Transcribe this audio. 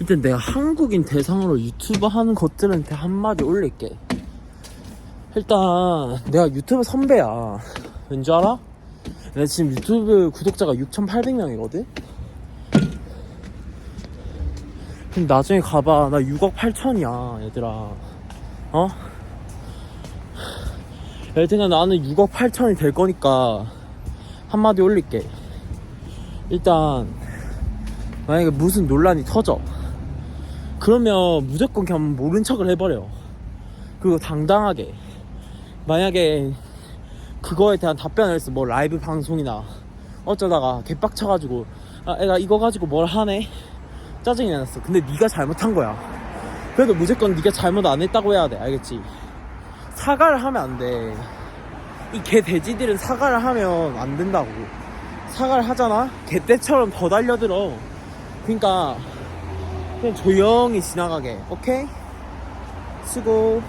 일단 내가 한국인 대상으로 유튜브 하는 것들한테 한마디 올릴게. 일단 내가 유튜브 선배야. 왠 줄 알아? 내가 지금 유튜브 구독자가 6,800명이거든? 그럼 나중에 가봐. 나 6억 8천이야, 얘들아. 어? 여튼간 나는 6억 8천이 될 거니까 한마디 올릴게. 일단 만약에 무슨 논란이 터져. 그러면 무조건 그냥 모른 척을 해버려. 그리고 당당하게. 만약에 그거에 대한 답변을 했어. 뭐 라이브 방송이나 어쩌다가 개빡쳐가지고 아 애가 이거 가지고 뭘 하네. 짜증이 났어. 근데 네가 잘못한 거야. 그래도 무조건 네가 잘못 안 했다고 해야 돼. 알겠지? 사과를 하면 안 돼. 이 개 돼지들은 사과를 하면 안 된다고. 사과를 하잖아? 개떼처럼 더 달려들어. 그러니까 그냥 조용히 지나가게. 오케이? 수고.